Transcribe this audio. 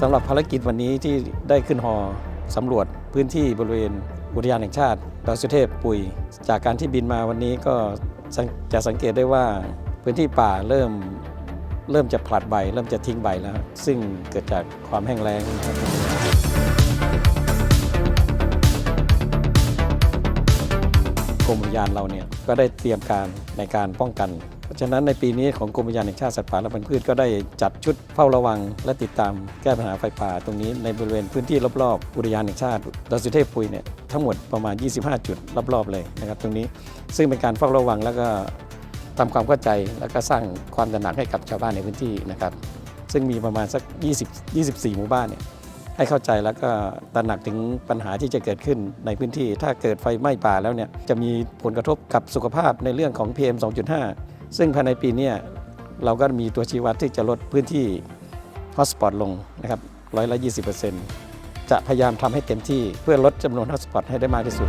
สำหรับภารกิจวันนี้ที่ได้ขึ้นหอสำรวจพื้นที่บริเวณอุทยานแห่งชาติดอยสุเทพปุย จากการที่บินมาวันนี้ก็จะสังเกตได้ว่าพื้นที่ป่าเริ่มเริ่มจะผลัดใบ เริ่มจะทิ้งใบแล้ว ซึ่งเกิดจากความแห้งแล้งนะครับ กรมอุทยานเราเนี่ยก็ได้เตรียมการในการป้องกัน เพราะฉะนั้นในปีนี้ของกรมอุทยานแห่งชาติสัตว์ป่าและพันธุ์พืชก็ได้จัดชุดเฝ้าระวัง และติดตามแก้ปัญหาไฟป่าตรงนี้ในบริเวณพื้นที่รอบๆอุทยานแห่งชาติดอยสุเทพปุยเนี่ยทั้งหมดประมาณ 25 จุดรอบๆเลยนะครับตรงนี้ซึ่งเป็นการเฝ้าระวังแล้วก็ทำความเข้าใจแล้วก็สร้างความตระหนักให้กับชาวบ้านในพื้นที่นะครับซึ่งมีประมาณสัก 20 24 หมู่บ้านเนี่ย ให้เข้าใจแล้วก็ตระหนักถึงปัญหาที่จะเกิดขึ้นในพื้นที่ ถ้าเกิดไฟไหม้ป่าแล้วเนี่ยจะมีผลกระทบกับสุขภาพในเรื่องของ PM 2.5 ซึ่งภายในปีนี้เราก็มีตัวชี้วัดที่จะลดพื้นที่ฮอสปอตลงนะครับร้อยละ20%จะพยายามทำให้เต็มที่เพื่อลดจำนวนฮอสปอตให้ได้มากที่สุด